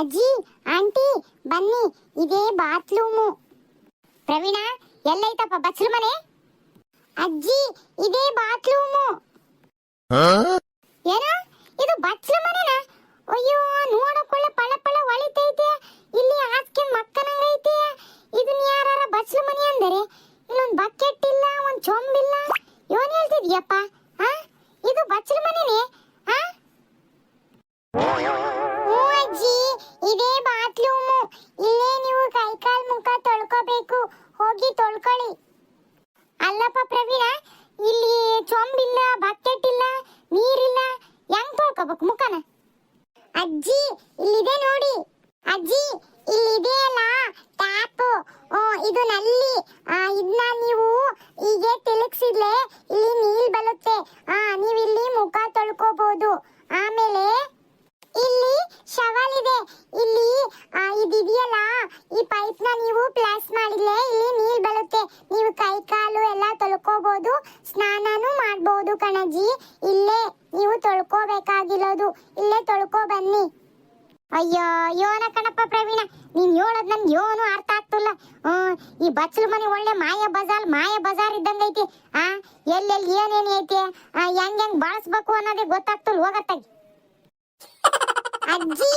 ಅಜ್ಜಿ ಆಂಟಿ ಬನ್ನಿ ಇದೇ ಬಾತ್ರೂಮು. ಪ್ರವೀಣ ಎಲ್ಲೈತಪ್ಪ ಬಚ್ಚಲು ಮನೆ? ಅಜ್ಜಿ ಇದೇ ಬಾತ್ರೂಮು. ಏನು? ಇದು ಬಚ್ಚಲು ಮನೆನಾ? ಅಯ್ಯೋ ನೋಡಕೊಳ್ಳೆ ಪಳ ಪಳ ಹೊಳಿತೈತೆ ಇಲ್ಲಿ ಹಾಸ್ಗೆ ಮಕ್ಕನಂಗೈತೆ. ಇದನ್ನ ಯಾರ ಬಚ್ಚಲು ಮನೆ ಅಂದರೆ ಇಲ್ಲೊಂದು ಬಕೆಟ್ ಇಲ್ಲ ಒಂದು ಚೊಂಬಿಲ್ಲ ಯೋನ್ ಹೇಳ್ತಿದ್ಯಪ್ಪ ಹಾ ಇದು ಬಚ್ಚಲು ಮನೆನೇ ಹಾ ಹ್ಞೂ ಅಜ್ಜಿ ಇದೇ ಬಾತ್ರೂಮು ಇಲ್ಲೇ ನೀವು ಕೈಕಾಲ್ ಮುಖ ತೊಳ್ಕೋಬೇಕು ಹೋಗಿ ತೊಳ್ಕೊಳ್ಳಿ ಅಲ್ಲಪ್ಪ ಪ್ರವೀಣ ಇಲ್ಲಿ ಚೊಂಬಿಲ್ಲ ಬಕೆಟ್ ಇಲ್ಲ ನೀರಿಲ್ಲ ಹೆಂಗ್ ತೊಳ್ಕೋಬೇಕು ಮುಖನ? ಅಜ್ಜಿ, ಇಲ್ಲಿದೆ ನೋಡಿ. ಅಜ್ಜಿ, ಇಲ್ಲಿದೆ ಅಲ್ಲ, ಟ್ಯಾಪ್. ಇದು ನಲ್ಲಿ. ಇದನ್ನ ನೀವು ಹೀಗೆ ತಿರುಗಿಸಿದ್ಲೆ ಇಲ್ಲಿ ನೀಲ್ ಬರುತ್ತೆ. ನೀವು ಇಲ್ಲಿ ಮುಖ ತೊಳ್ಕೋಬಹುದು ಆಮೇಲೆ ಇಲ್ಲಿ ಶವಲ್ ಇದೆ. ಇಲ್ಲಿ ಇದಿದೆಯಲ್ಲ, ಈ ಪೈಪ್ನ ನೀವು ಪ್ಲಾಸ್ ಮಾಡಿದ್ಲೆ ಇಲ್ಲಿ ನೀರ್ ಬರುತ್ತೆ ನೀವು ಕೈ ಕಾಲು ಎಲ್ಲ ತೊಳ್ಕೋಬಹುದು ಸ್ನಾನನೂ ಮಾಡ್ಬೋದು ಕಣಜ್ಜಿ ಇಲ್ಲೇ ನೀವು ತೊಳ್ಕೋಬೇಕಾಗಿರೋದು ಇಲ್ಲೇ ತೊಳ್ಕೊ ಬನ್ನಿ ಅಯ್ಯೋ, ಯೋನ ಕಣಪ್ಪ ಪ್ರವೀಣ, ನೀನ್ ಹೇಳೋದ್ ನನ್ ಯೋನು ಅರ್ಥ ಆಗ್ತಿಲ್ಲ. ಈ ಬಚ್ಚಲು ಮನೆ ಒಳ್ಳೆ ಮಾಯ ಬಜಾರ್ ಮಾಯ ಬಜಾರ್ ಇದ್ದಂಗ ಐತಿ. ಆ, ಎಲ್ಲೆಲ್ಲಿ ಏನೇನ್ ಐತಿ? ಹೆಂಗ್ ಹೆಂಗ್ ಬಳಸ್ಬೇಕು ಅನ್ನೋದೇ ಗೊತ್ತಾಗ್ತಿಲ್ಲ ಹೋಗತ್ತಾಗಿ ಅಜ್ಜಿ,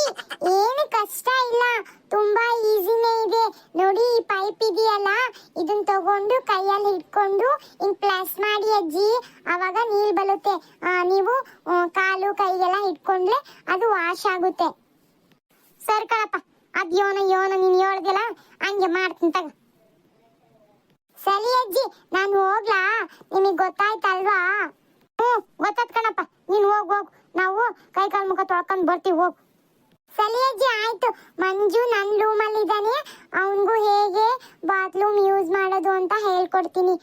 ಏನು ಕಷ್ಟ ಇಲ್ಲ. ತುಂಬಾ ಈಸಿನೇ ಇದೆ. ನೋಡಿ, ಈ ಪೈಪ್ ಇದೆಯಲ್ಲ ಇದನ್ನ ತಗೊಂಡು ಕೈಯಲ್ಲಿ ಇಟ್ಕೊಂಡು ಹಿಂಗ್ ಪ್ಲಸ್ ಮಾಡಿ ಅಜ್ಜಿ, ಅವಾಗ ನೀರ್ ಬರುತ್ತೆ. ನೀವು ಕಾಲು ಕೈಗೆಲ್ಲ ಇಟ್ಕೊಂಡ್ರೆ ಅದು ವಾಶ್ ಆಗುತ್ತೆ. ಸರಿ ಕಣಪ್ಪ. ಅದ್ ಯೋನ ಯೋನ ನೀನ್ ಹೇಳ್ದಿಲ್ಲ, ಹಂಗೆ ಮಾಡ್ತೀನಿ ತಗ. ಸರಿ ಅಜ್ಜಿ, ನಾನು ಹೋಗ್ಲಾ? ನಿಮಗ್ ಗೊತ್ತಾಯ್ತಲ್ವಾ? ಹ್ಮ್ ಗೊತ್ತಾತ್ ಕಣಪ್ಪ. ನೀನ್ ಹೋಗ್ ಹೋಗ್. ನಾವು ಕೈ ಕಾಲು ಮುಖ ತೊಳ್ಕೊಂಡ್ ಬರ್ತೀವಿ, ಹೋಗ್. ಸರಿ ಅಜ್ಜಿ, ಆಯ್ತು. ಮಂಜು ನನ್ನ ರೂಮಲ್ಲಿ ಇದ್ದಾನೆ. ಅವನಿಗೂ ಹೇಗೆ ಬಾತ್ರೂಮ್ ಯೂಸ್ ಮಾಡೋದು ಅಂತ ಹೇಳ್ಕೊಡ್ತೀನಿ.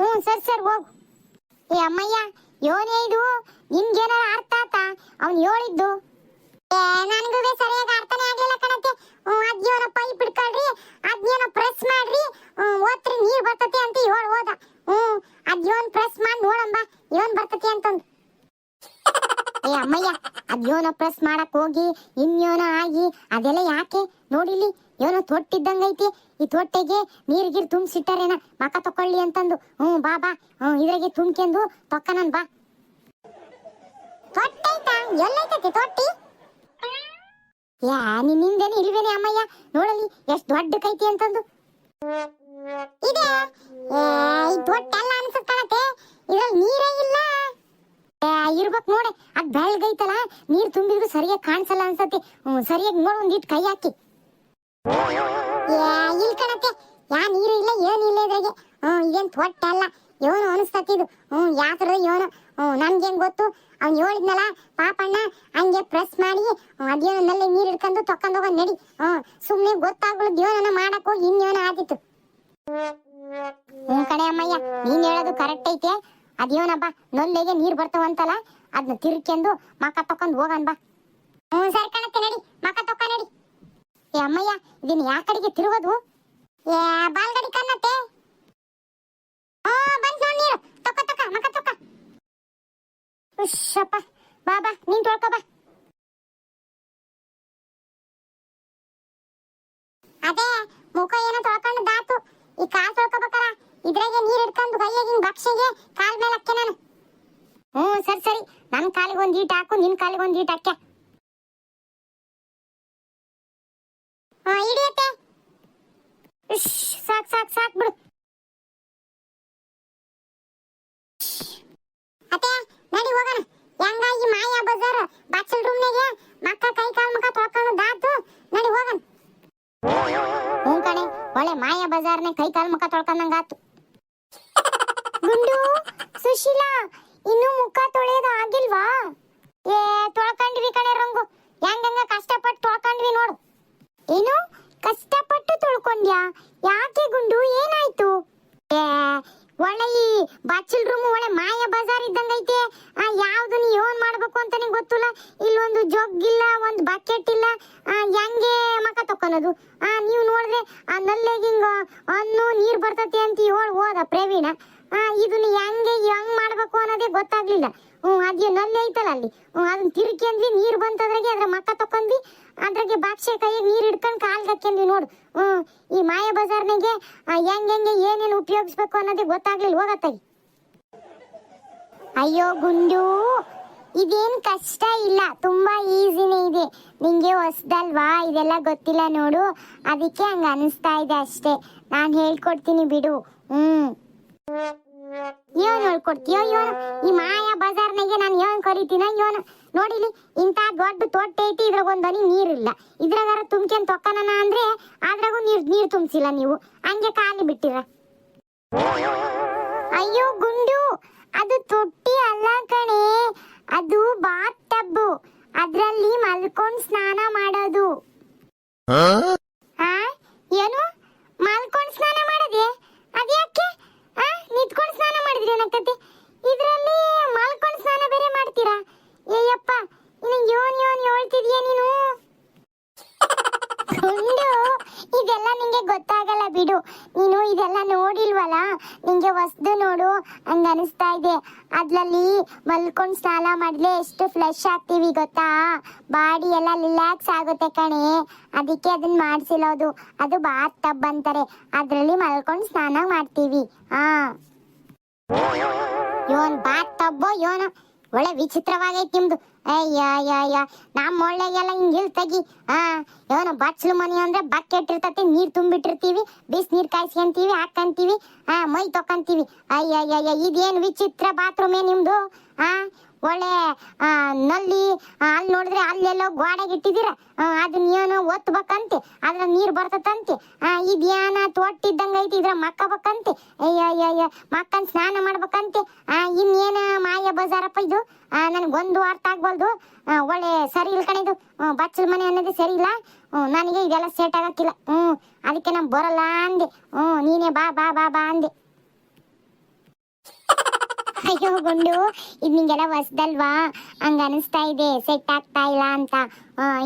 ಹ್ಞೂ, ಸರ್ ಸರ್, ಹೋಗು. ಏ ಅಮ್ಮಯ್ಯ, ಯೋನೇ ಇದು? ನಿಮ್ಗೇನಾರ ಅರ್ಥ ಆತ? ಅವ್ನು ಹೇಳಿದ್ದು. ನನಗೂ ಸರಿಯಾಗಿ ಅರ್ಥನೇ ಆಗ್ಲಿಲ್ಲ ಕಣತ್ತೆ. ಅದ್ಯೋನ ಪೈಪ್ ಹಿಡ್ಕೊಳ್ರಿ ಅದ್ಯೋನ ಪ್ರೆಸ್ ಮಾಡ್ರಿ. ಓದ್ರಿ ನೀರ್ ಬರ್ತತಿ ಅಂತ ಇವಳು ಹೋದ ಹ್ಮ್ ಅದ್ಯೋನ್ ಪ್ರೆಸ್ ಮಾಡಿ ನೋಡಂಬ ಇವನ್ ಬರ್ತತಿ ಅಂತಂದು. ಏ, ಅಮ್ಮಯ್ಯ ಅದ್ಯೋನ ಪ್ರೆಸ್ ಮಾಡಕ್ ಹೋಗಿ ಇನ್ಯೋನ ಆಗಿ, ಅದೆಲ್ಲ ಯಾಕೆ? ನೋಡಿಲಿ ಏನೋ ತೊಟ್ಟಿದ್ದಂಗೈತಿ. ಈ ತೊಟ್ಟೆಗೆ ಗೀರ್ ತುಂಬಿಸಿಟ್ಟಾರೇನ? ಮಕ ತಕೊಳ್ಳಿ ಅಂತಂದು. ಹ್ಮ್ ಬಾ ಬಾ. ಹ್ಮ್ ಇದ್ರಾಗೆ ತುಂಬ್ಕೆಂದು ತೊಕ್ಕನನ್ ಬಾ. ತೊಟ್ಟೈತಾ? ಎಲ್ಲೈತತಿ ತೊಟ್ಟಿ? ಯಾ ನಿನ್ನಿಂದೇನೆ ಇಲ್ವೇನೆ ಅಮ್ಮಯ್ಯ? ನೋಡಲಿ ಎಷ್ಟು ದೊಡ್ಡ ಕೈತಿ ಅಂತಂದು. ಇದೆ. ದೊಡ್ಡೆಲ್ಲ ಅನ್ಸತ್ ಕಣತೆ ಇದ್ರಲ್ಲಿ ನೀರೇ ಇಲ್ಲ. ಇರ್ಬೇಕ್ ನೋಡಿ. ಅದ್ ಬೆಳ್ಗೈತಲ್ಲ ನೀರ್ ತುಂಬಿದ್ರು ಸರಿಯಾಗಿ ಕಾಣಿಸಲ್ಲ ಅನ್ಸತ್ತೆ. ಸರಿಯಾಗಿ ನೋಡ್ ಒಂದಿಟ್ ಕೈ ಹಾಕಿ. ಇಲ್ ಕಣತೆ ಯಾ ನೀರು ಇಲ್ಲ ಏನಿಲ್ಲ ಇದ್ರಾಗೆ. ಹ್ಮ್, ಇದೇನ್ ತೊಟ್ಟೆ ಅಲ್ಲ. ಇವನು ಅನಿಸ್ತತ್ತಿದು ಹ್ಮ್ ಯಾತ್ರ ಯೋನು ಹ್ಮ್, ನನ್ಗೇನ್ ಗೊತ್ತು? ಅವ್ನು ಹೇಳಿದ್ನಲ್ಲ, ಪಾಪಣ್ಣ, ಹಂಗೆ ಪ್ರೆಸ್ ಮಾಡಿ ಅದೇನಲ್ಲಿ ನೀರು ಹಿಡ್ಕೊಂಡು ತೊಕೊಂಡು ಹೋಗೋದು ನಡಿ. ಹ್ಮ್ ಸುಮ್ನೆ ಗೊತ್ತಾಗ್ಲು ದೇವನನ್ನ ಮಾಡಕ್ ಹೋಗಿ ಇನ್ಯೋನ ಆದಿತ್ತು. ಕಡೆ ಕಣೆ ಅಮ್ಮಯ್ಯ, ನೀನ್ ಹೇಳೋದು ಕರೆಕ್ಟ್ ಐತೆ. ಅದೇನಬ್ಬ ನೊಲ್ಲೆಗೆ ನೀರ್ ಬರ್ತಾವಂತಲ್ಲ ಅದನ್ನ ತಿರ್ಕೆಂದು ಮಕ ತಕೊಂಡ್ ಹೋಗನ್ ಬಾ. ಹ್ಮ್ ಸರಿ ಕಣಕ್ಕೆ ನಡಿ, ಮಕ ತಕ್ಕ ನಡಿ. ಏ ಅಮ್ಮಯ್ಯ ಇದನ್ನ ಯಾ ಕಡೆಗೆ ತಿರುಗೋದು? ಏ, ಬಾಲ್ಗಡಿ ಕನ್ನತ್ತೆ ಆ ಬಂತ್ ನೋಡ್ ನೀರು ತೊಕ್ಕ ತೊಕ್ಕ ಮಕ ತೊಕ್ಕ ಉಶ್ಶಪ್ಪ ಬಾ ಬಾ, ನೀನ್ ತೊಳ್ಕೊ ಬಾ. ಅದೇ, ಮುಖ ಏನ ತೊಳ್ಕೊಂಡು ದಾತು. ಈ ಕಾಲ್ ತೊಳ್ಕೊಬೇಕಾರ ಇದ್ರಾಗೆ ನೀರ್ ಹಿಡ್ಕೊಂಡು ಕೈಯಾಗ ಹಿಂಗ್ ಬಕ್ಷೆಗೆ ಕಾಲ್ ಮೇಲೆ ಹಾಕ್ಕೆ ನಾನು. ಹ್ಞೂ, ಸರಿ ಸರಿ. ನನ್ನ ಕಾಲಿಗೆ ಒಂದ್ ಈಟ್ ಹಾಕು, ನಿನ್ ಕಾಲಿಗೆ ಒಂದ್ ಈಟ್ ಹಾಕ್ಯ ಹಾ ಹಿಡಿಯತ್ತೆ ಇಶ್ ಸಾಕ್ ಸಾಕ್ ಸಾಕ್ ಬಿಡು ಅತ್ತೆ ನಡಿ ಹೋಗೋಣ ಹೆಂಗ ಈ ಮಾಯಾ ಬಜಾರ್ ಬಚ್ಚಲ್ ರೂಮ್ನಾಗೆ ಮಕ್ಕ ಕೈ ಕಾಲ್ ಮುಖ ತೊಳ್ಕೊಂಡು ದಾತು ನಡಿ ಹೋಗೋಣ ಹ್ಞೂ ಕಣೆ ಒಳ್ಳೆ ಮಾಯಾ ಬಜಾರ್ನೆ ಕೈ ಕಾಲ್ ಮುಖ ತೊಳ್ಕೊಂಡಂಗಾತು ಗುಂಡು, ಸುಶೀಲಾ, ಇನ್ನು ಮುಖ ತೊಳೆಯೋದು ಆಗಿಲ್ವಾ? ಏ, ತೊಳ್ಕೊಂಡ್ವಿ ಕಣೆ ರಂಗು. ಹೆಂಗಂಗ ಕಷ್ಟಪಟ್ಟು ತೊಳ್ಕೊಂಡ್ವಿ ನೋಡು. ಏನು? ಕಷ್ಟಪಟ್ಟು ತೊಳ್ಕೊಂಡ್ಯಾ? ಯಾಕೆ ಗುಂಡು? ಏನಾಯ್ತು? ಏ ಒಳ್ಳೆ ಈ ರೂಮ್ ಒಳ್ಳೆ ಮಾಯ ಬಜಾರ್ ಇದ್ದಂಗೈತೆ ಆ ಯಾವ್ದು ನೀ ಏನ್ ಮಾಡ್ಬೇಕು ಅಂತಾನೆ ಗೊತ್ತಿಲ್ಲ? ಇಲ್ಲೊಂದು ಜಗ್ ಇಲ್ಲ ಒಂದು ಬಕೆಟ್ ಇಲ್ಲ. ಆ, ಹೆಂಗೆ ಮಕ ತಕ್ಕೊನದು ನೀವು ನೋಡಿದ್ರೆ ಆ ನಲ್ಲೆಗೆ ಹಿಂಗ ಅನ್ನು ನೀರ್ ಬರ್ತತಿ ಅಂತ ಹೇಳಿ ಹೋದ ಪ್ರವೀಣ. ಆ ಇದನ್ನ ಹೆಂಗೆ ಹೆಂಗ್ ಮಾಡ್ಬೇಕು ಅನ್ನೋದೇ ಗೊತ್ತಾಗ್ಲಿಲ್ಲ. ಹ್ಞೂ ಅದೇ ನಲ್ಲಿ ಐತಲ್ಲ ಅಲ್ಲಿ. ಹ್ಞೂ ಅದನ್ನ ತಿರುಕಿ ನೀರ್ ನೀರು ಅದ್ರ ಮಕ ತಕೊಂಡ್ವಿ ಅದ್ರಾಗೆ ಬಾಕ್ಷೆ ಕೈಯಾಗ ನೀರು ಹಿಡ್ಕೊಂಡು ಕಾಲ್ಗೆ ಹಾಕ್ಯಂದ್ವಿ ನೋಡು. ಹ್ಮ್, ಈ ಮಾಯ ಬಜಾರ್ನಾಗೆ ಹೆಂಗೆ ಹೆಂಗ್ ಏನೇನು ಉಪಯೋಗಿಸ್ಬೇಕು ಅನ್ನೋದೇ ಗೊತ್ತಾಗ್ಲಿಲ್ಲ ಹೋಗತ್ತಾಗಿ ಅಯ್ಯೋ ಗುಂಡು, ಇದೇನ್ ಕಷ್ಟ ಇಲ್ಲ, ತುಂಬಾ ಈಸಿನೇ ಇದೆ. ನಿಂಗೆ ಹೊಸ್ದಲ್ವಾ? ಇದೆಲ್ಲ ಗೊತ್ತಿಲ್ಲ ನೋಡು. ಅದಕ್ಕೆ ಹಂಗ ಅನಿಸ್ತಾ ಇದೆ ಅಷ್ಟೇ. ನಾನು ಹೇಳ್ಕೊಡ್ತೀನಿ ಬಿಡು. ಹ್ಮ್. ಏನ್ ಹೇಳ್ಕೊಡ್ತೀಯೋ? ಇವನು ಈ ಮಾಯಾ ಬಜಾರ್ನಾಗೆ ನಾನು ಏನ್ ಕರಿತೀನ? ಇವನು ನೋಡಿಲಿ ಇಂತ ದೊಡ್ಡ ತೊಟ್ಟೆ ಐತಿ ಇದ್ರಾಗ ಒಂದ್ ನೀರಿಲ್ಲ. ಇದ್ರಾಗಾರ ತುಂಬ್ಕೊಂಡ್ ತೊಕ್ಕನ ಅಂದ್ರೆ ಅದ್ರಾಗೂ ನೀರ್ ನೀರ್ ತುಂಬಿಸಿಲ್ಲ ನೀವು. ಹಂಗೆ ಖಾಲಿ ಬಿಟ್ಟಿರ. ಅಯ್ಯೋ, ಗುಂಡು, ಅದು ತೊಟ್ಟಿ ಅಲ್ಲ ಕಣೆ ಅದು ಬಾತ್ ಟಬ್ಬು ಅದ್ರಲ್ಲಿ ಮಲ್ಕೊಂಡ್ ಸ್ನಾನ ಮಾಡೋದು ಆ ಏನು ಮಲ್ಕೊಂಡ್ ಸ್ನಾನ ಮಾಡೋದೆ ಅದ್ಯಾಕೆ ಆ ನಿಂತ್ಕೊಂಡ್ ಸ್ನಾನ ಮಾಡಿದ್ರಿ ಏನಾಗ್ತದೆ ಇದ್ರಲ್ಲಿ ಮಲ್ಕೊಂಡ್ ಸ್ನಾನ ಬೇರೆ ಮಾಡ್ತೀರಾ ಏಯಪ್ಪ ಇನ್ನು ಯೋನ್ ಯೋನ್ ಹೇಳ್ತಿದ್ಯಾ ನೀನು ಗುಂಡು ಇದೆಲ್ಲ ನಿಂಗೆ ಗೊತ್ತಾಗಲ್ಲ ಬಿಡು ನೀನು ಇದೆಲ್ಲ ನೋಡಿಲ್ವಲ್ಲ? ನಿಂಗೆ ಹೊಸ್ದು ನೋಡು ಹಂಗ ಅನಿಸ್ತಾ ಇದೆ. ಅದ್ರಲ್ಲಿ ಮಲ್ಕೊಂಡ್ ಸ್ನಾನ ಮಾಡಿದ್ರೆ ಎಷ್ಟು ಫ್ಲೆಶ್ ಆಗ್ತೀವಿ ಗೊತ್ತಾ? ಬಾಡಿ ಎಲ್ಲ ರಿಲ್ಯಾಕ್ಸ್ ಆಗುತ್ತೆ ಕಣೆ. ಅದಕ್ಕೆ ಅದನ್ನ ಮಾಡಿಸಿರೋದು. ಅದು ಬಾತ್ ಟಬ್ ಅಂತಾರೆ. ಅದ್ರಲ್ಲಿ ಮಲ್ಕೊಂಡ್ ಸ್ನಾನ ಮಾಡ್ತೀವಿ. ಹಾ ಯೋನ್ ಬಾತ್ ಟಬ್ಬೋ, ಯೋನ. ಒಳ್ಳೆ ವಿಚಿತ್ರವಾಗೈತಿ ನಿಮ್ದು. ಅಯ್ಯ ನಮ್ಮ ಒಳ್ಳೆಗೆಲ್ಲ ಹಿಂಗ್ ಇಲ್ಲಿ ತೆಗಿ ಹಾ ಏನೋ ಬಚ್ಚಲು ಮನೆ ಅಂದ್ರೆ ಬಕೆಟ್ ಇರ್ತತಿ, ನೀರ್ ತುಂಬಿಟ್ಟಿರ್ತೀವಿ, ಬಿಸಿ ನೀರ್ ಕಾಯಿಸ್ಕೊಂತೀವಿ, ಹಾಕಂತೀವಿ ಹಾ ಮೈ ತೊಕೊಂತೀವಿ. ಅಯ್ಯ ಅಯ್ಯ ಇದೇನು ವಿಚಿತ್ರ ಬಾತ್ರೂಮೇ ನಿಮ್ದು ಹಾ ಒಳ್ಳೆ ನಲ್ಲಿ ಅಲ್ಲಿ ನೋಡಿದ್ರೆ ಅಲ್ಲೆಲ್ಲೋ ಗೋಡೆಗೆ ಇಟ್ಟಿದ್ದೀರ. ಅದನ್ನ ಏನೋ ಒತ್ತಬೇಕಂತೆ ಅದ್ರ ನೀರು ಬರ್ತದಂತೆ. ಆ, ತೊಟ್ಟಿದ್ದಂಗೆ ಐತಿ ಇದ್ರ ಮಕ್ಕಬೇಕಂತೆ. ಮಕ್ಕನ್ ಸ್ನಾನ ಮಾಡ್ಬೇಕಂತೆ. ಇನ್ನೇನ ಮಾಯ ಬಜಾರಪ್ಪ ಇದು? ನನಗೊಂದು ಅರ್ಥ ಆಗ್ಬಾರ್ದು. ಒಳ್ಳೆ ಸರಿ ಇಲ್ಲ ಕಣಿದು ಬಚ್ಚಲ ಮನೆ ಅನ್ನೋದು ಸರಿ ಇಲ್ಲ. ನನಗೆ ಇದೆಲ್ಲ ಸೆಟ್ ಆಗಕ್ಕಿಲ್ಲ. ಹ್ಞೂ ಅದಕ್ಕೆ ನಾನು ಬರಲ್ಲ ಅಂದೆ. ಹ್ಞೂ ನೀನೇ ಬಾ ಬಾ ಬಾ ಬಾ ಅಂದೆ. ಅಯ್ಯೋ ಗುಂಡು ಇದು ನಿಂಗೆಲ್ಲ ಹೊಸ್ದಲ್ವಾ? ಹಂಗ ಅನಿಸ್ತಾ ಇದೆ ಸೆಟ್ ಆಗ್ತಾ ಇಲ್ಲ ಅಂತ.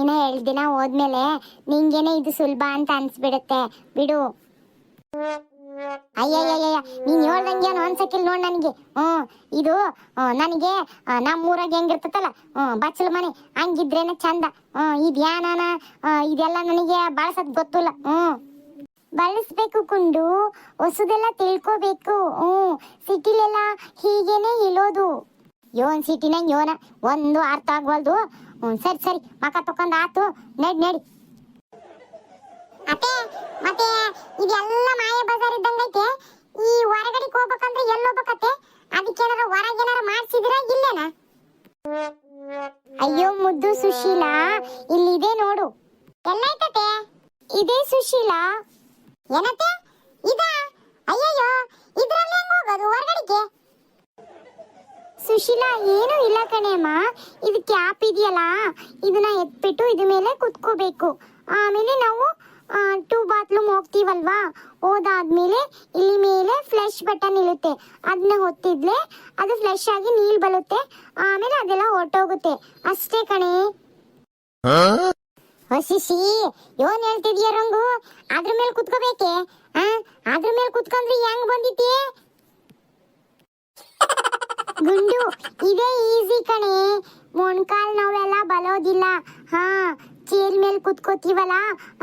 ಇನ್ನ ಎರಡು ದಿನ ಹೋದ್ಮೇಲೆ ನಿಂಗೇನೆ ಇದು ಸುಲಭ ಅಂತ ಅನ್ಸ್ಬಿಡುತ್ತೆ. ಬಿಡು. ಅಯ್ಯಯ್ಯಯ್ಯ, ನೀನ್ ಹೇಳ್ದಂಗೆ ಏನು ಅನ್ಸಕ್ಕಿಲ್ಲ ನೋಡ್ ನನಗೆ. ಹ್ಮ್ ಇದು ನನಗೆ ನಮ್ಮೂರಾಗ ಹೆಂಗಿರ್ತತಲ್ಲ ಹ್ಮ್ ಬಚ್ಚಲ ಮನೆ, ಹಂಗಿದ್ರೇನೆ ಚಂದ. ಹ್ಮ್ ಇದ್ಯಾನ ಇದೆಲ್ಲ ನನಗೆ ಬಳಸದ್ ಗೊತ್ತಿಲ್ಲ. ಹ್ಮ್ ಬಳಸ್ಬೇಕು ಕುಂಡು, ಹೊಸದೆಲ್ಲ ತಿಳ್ಕೋಬೇಕು. ಹ್ಞೂ, ಸಿಟಿಲೆಲ್ಲ ಹೀಗೇನೆ ಇಲ್ಲೋದು ಯೋನ್ ಸಿಟಿನ ಯೋನ, ಒಂದು ಅರ್ಥ ಆಗ್ವಲ್ದು. ಹ್ಞೂ, ಸರಿ ಸರಿ, ಮಕ ತಕೊಂಡ್ ಆತು. ನಡಿ ನಡಿ. ಮತ್ತೆ ಮತ್ತೆ, ಇದೆಲ್ಲ ಏನು ಇಲ್ಲ ಕಣೇಮ್ಮ ಇದು ಕ್ಯಾಪ್ ಇದೆಯಲ್ಲ ಇದನ್ನ ಎತ್ಬಿಟ್ಟು ಇದ್ರ ಮೇಲೆ ಕುತ್ಕೋಬೇಕು. ಆಮೇಲೆ ನಾವು ಟೂ ಬಾತ್ರೂಮ್ ಹೋಗ್ತೀವಲ್ವಾ? ಹೋದಾದ್ಮೇಲೆ ಇಲ್ಲಿ ಮೇಲೆ ಫ್ಲಶ್ ಬಟನ್ ಇರುತ್ತೆ. ಅದನ್ನ ಹೊತ್ತಿದ್ಲೆ ಅದು ಫ್ಲಶ್ ಆಗಿ ನೀಲ್ ಬರುತ್ತೆ. ಆಮೇಲೆ ಅದೆಲ್ಲ ಹೊರಟೋಗುತ್ತೆ. ಅಷ್ಟೇ ಕಣೆ. ಹೊಸಿಸಿ ಯೋನ್ ಹೇಳ್ತಿದ್ಯಾ ರಂಗು? ಅದ್ರ ಮೇಲೆ ಕುತ್ಕೋಬೇಕೆ? ಅದ್ರ ಮೇಲೆ ಕುತ್ಕೊಂಡ್ರೆ ಹೆಂಗ್ ಬಂದಿತಿ ಗುಂಡು, ಇದೇ ಈಸಿ ಕಣೆ. ಮೊಣ್ಕಾಲ್ ನೋವೆಲ್ಲ ಬಲೋದಿಲ್ಲ. ಹಾ, ಚೇರ್ ಮೇಲೆ ಕುತ್ಕೋತೀವಲ್ಲ,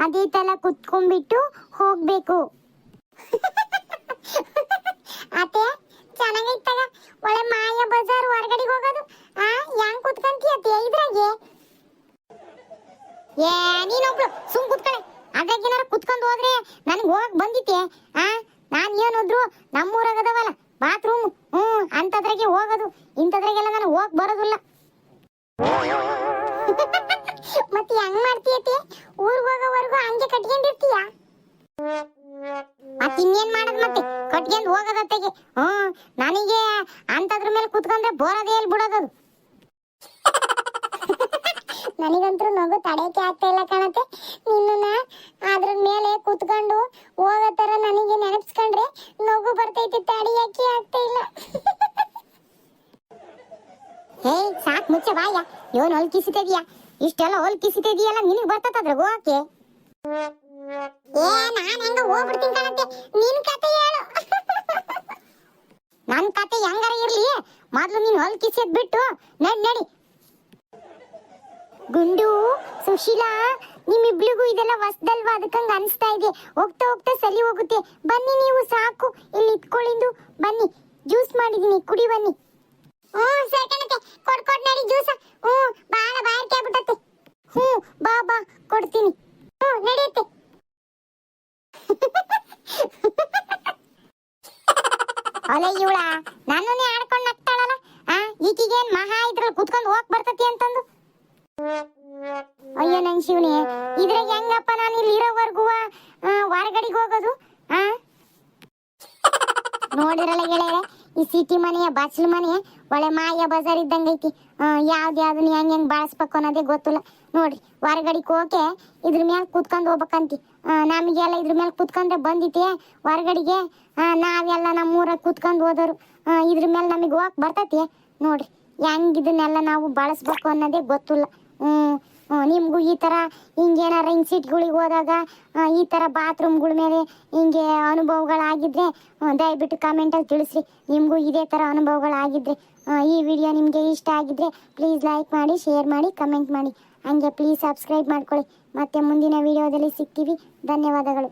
ಅದೇ ತರ ಕುತ್ಕೊಂಡ್ಬಿಟ್ಟು ಹೋಗ್ಬೇಕು. ಅತ್ತೆ ಚೆನ್ನಾಗೈತಗ ಒಳ್ಳೆ ಮಾಯ ಬಜಾರ್ ಹೊರಗಡೆ ಹೋಗೋದು ಆ ಹೆಂಗ್ ಕುತ್ಕಂತೀಯತ್ತೆ ಇದ್ರಾಗೆ ಏ ನೀನೊಬ್ಳು ಸುಮ್ ಕುತ್ಕಳೆ ಅದ್ರಾಗ ಏನಾರ ಕುತ್ಕೊಂಡು ಹೋದ್ರೆ ನನಗೆ ಹೋಗಕ್ ಬಂದಿತ್ತೆ ಆ ನಾನ್ ಏನೋದ್ರು ನಮ್ಮೂರಾಗ ಅದಾವಲ್ಲ ಬಾತ್ರೂಮ್ ಹ್ಮ್ ಅಂತದ್ರಾಗೆ ಹೋಗೋದು ಇಂಥದ್ರಾಗೆಲ್ಲ ನನಗೆ ಹೋಗಕ್ ಬರೋದಿಲ್ಲ ಮತ್ತೆ ಹೆಂಗ್ ಮಾಡ್ತೀಯತೆ? ಊರ್ಗ್ ಹೋಗೋವರೆಗೂ ಹಂಗೆ ಕಟ್ಕೊಂಡಿರ್ತೀಯ? ಮತ್ತೆ ಇನ್ನೇನ್ ಮಾಡದ್ ಮತ್ತೆ? ಕಟ್ಕೊಂಡು ಹೋಗೋದತ್ತೆಗೆ ಹ್ಮ್, ನನಗೆ ಅಂತದ್ರ ಮೇಲೆ ಕುತ್ಕೊಂಡ್ರೆ ಬೋರದೇ ಎಲ್ಲಿ ಬಿಡೋದದು ನನಗಂತೂ ನಗು ತಡೆಯಕ್ಕೆ ಆಗ್ತಾ ಇಲ್ಲ ಕಾಣತ್ತೆ. ನಿನ್ನ ಅದ್ರ ಮೇಲೆ ಕುತ್ಕೊಂಡು ಹೋಗೋ ತರ ನನಗೆ ನೆನಪಿಸ್ಕೊಂಡ್ರೆ ನಗು ಬರ್ತೈತಿ ತಡೆಯಕ್ಕೆ ಆಗ್ತಾ ಇಲ್ಲ? ಹೇ ಸಾಕ್ ಮುಚ್ಚ ಬಾಯ. ಇವನ್ ಹೊಲ್ ಕಿಸಿತಿದ್ಯಾ ಇಷ್ಟೆಲ್ಲ ಹೊಲ್ ಕಿಸಿತಿದ್ಯಲ್ಲ ನಿನಗೆ ಬರ್ತದ ಹೋಗಕ್ಕೆ? ಏ ನಾನು ಹೆಂಗ ಹೋಗ್ಬಿಡ್ತೀನಿ ಕಣತ್ತೆ ನಿನ್ ಕತೆ ಹೇಳು. ನನ್ನ ಕತೆ ಹೆಂಗಾರ ಇರ್ಲಿ? ಮೊದ್ಲು ನೀನ್ ಹೊಲ್ ಕಿಸಿದ್ ಬಿಟ್ಟು ನಡಿ ನಡಿ. ಗುಂಡು ಸುಶೀಲಾ ನಿಮ್ಮಿಬ್ಳಿಗೂ ಇದೆಲ್ಲ ಹೊಸ್ದಲ್ವಾ? ಅದಕ್ಕಂಗ ಅನಿಸ್ತಾ ಇದೆ. ಹೋಗ್ತಾ ಹೋಗ್ತಾ ಸಲಿ ಹೋಗುತ್ತೆ. ಬನ್ನಿ ನೀವು ಸಾಕು. ಇಲ್ಲಿ ಇಟ್ಕೊಳ್ಳಿಂದು ಬನ್ನಿ. ಜ್ಯೂಸ್ ಮಾಡಿದೀನಿ. ಕುಡಿ ಬನ್ನಿ. ಹ್ಞೂ ಸೇರ್ಕಣತೆ ಕೊಡ್ ಕೊಡ್, ನಡಿ, ಜ್ಯೂಸ. ಹ್ಞೂ, ಬಾಳ ಬಾಯರ್ಕೆ ಆಗ್ಬಿಟ್ಟತ್ತೆ ಹ್ಞೂ, ಬಾ ಬಾ, ಕೊಡ್ತೀನಿ. ಹ್ಞೂ, ನಡೆಯುತ್ತೆ. ಅಲೆ ಇವಳ, ನನ್ನನ್ನೇ ಆಡ್ಕೊಂಡು ನಗ್ತಾಳಲ್ಲ? ಆ ಈಕಿಗೇನ್ ಮಹಾ ಇದ್ರಲ್ಲಿ ಕುತ್ಕೊಂಡು ಹೋಗ್ ಬರ್ತತಿ ಅಂತಂದು? ಅಯ್ಯೋ, ನನ್ ಶಿವನಿ, ಇದ್ರಾಗ ಹೆಂಗಪ್ಪ ನಾನು ಇಲ್ಲಿ ಇರೋವರೆಗೂ ಹೊರಗಡೆಗೆ ಹೋಗೋದು? ಆ? ನೋಡಿರಲ್ಲ ಗೆಳೆಯರೆ, ಈ ಸಿಟಿ ಮನೆಯ ಬಾಚ್ಲು ಮನೆ ಒಳ್ಳೆ ಮಾಯ ಬಜಾರ್ ಇದ್ದಂಗೆ ಐತಿ. ಯಾವ್ದು ಯಾವ್ದನ್ನ ಹೆಂಗ್ ಹೆಂಗ್ ಬಳಸ್ಬೇಕು ಅನ್ನೋದೇ ಗೊತ್ತಿಲ್ಲ. ನೋಡ್ರಿ ಹೊರಗಡೆಗೆ ಹೋಗಿ ಇದ್ರ ಮೇಲೆ ಕುತ್ಕೊಂಡು ಹೋಗ್ಬೇಕಂತಿ. ನಮಗೆಲ್ಲ ಇದ್ರ ಮೇಲೆ ಕುತ್ಕೊಂಡ್ರೆ ಬಂದಿತಿ ಹೊರಗಡೆಗೆ ನಾವೆಲ್ಲ ನಮ್ಮೂರಾಗ ಕುತ್ಕೊಂಡು ಹೋದವರು ಇದ್ರ ಮೇಲೆ ನಮಗೆ ಹೋಗಕ್ ಬರ್ತತಿ. ನೋಡ್ರಿ ಹೆಂಗ್ ಇದನ್ನೆಲ್ಲ ನಾವು ಬಳಸ್ಬೇಕು ಅನ್ನೋದೇ ಗೊತ್ತಿಲ್ಲ. ಹ್ಮ್, ನಿಮ್ಗೂ ಈ ಥರ ಹಿಂಗೇನಾರ ಹಿಂಗೆ ಸೀಟ್ಗಳಿಗೆ ಹೋದಾಗ ಈ ಥರ ಬಾತ್ರೂಮ್ಗಳ ಮೇಲೆ ಹಿಂಗೆ ಅನುಭವಗಳಾಗಿದ್ದರೆ ದಯವಿಟ್ಟು ಕಾಮೆಂಟಲ್ಲಿ ತಿಳಿಸ್ರಿ. ನಿಮಗೂ ಇದೇ ಥರ ಅನುಭವಗಳಾಗಿದ್ದರೆ ಈ ವಿಡಿಯೋ ನಿಮಗೆ ಇಷ್ಟ ಆಗಿದ್ರೆ ಪ್ಲೀಸ್ ಲೈಕ್ ಮಾಡಿ ಶೇರ್ ಮಾಡಿ ಕಮೆಂಟ್ ಮಾಡಿ. ಹಂಗೆ ಪ್ಲೀಸ್ ಸಬ್ಸ್ಕ್ರೈಬ್ ಮಾಡ್ಕೊಳ್ಳಿ. ಮತ್ತೆ ಮುಂದಿನ ವಿಡಿಯೋದಲ್ಲಿ ಸಿಗ್ತೀವಿ. ಧನ್ಯವಾದಗಳು.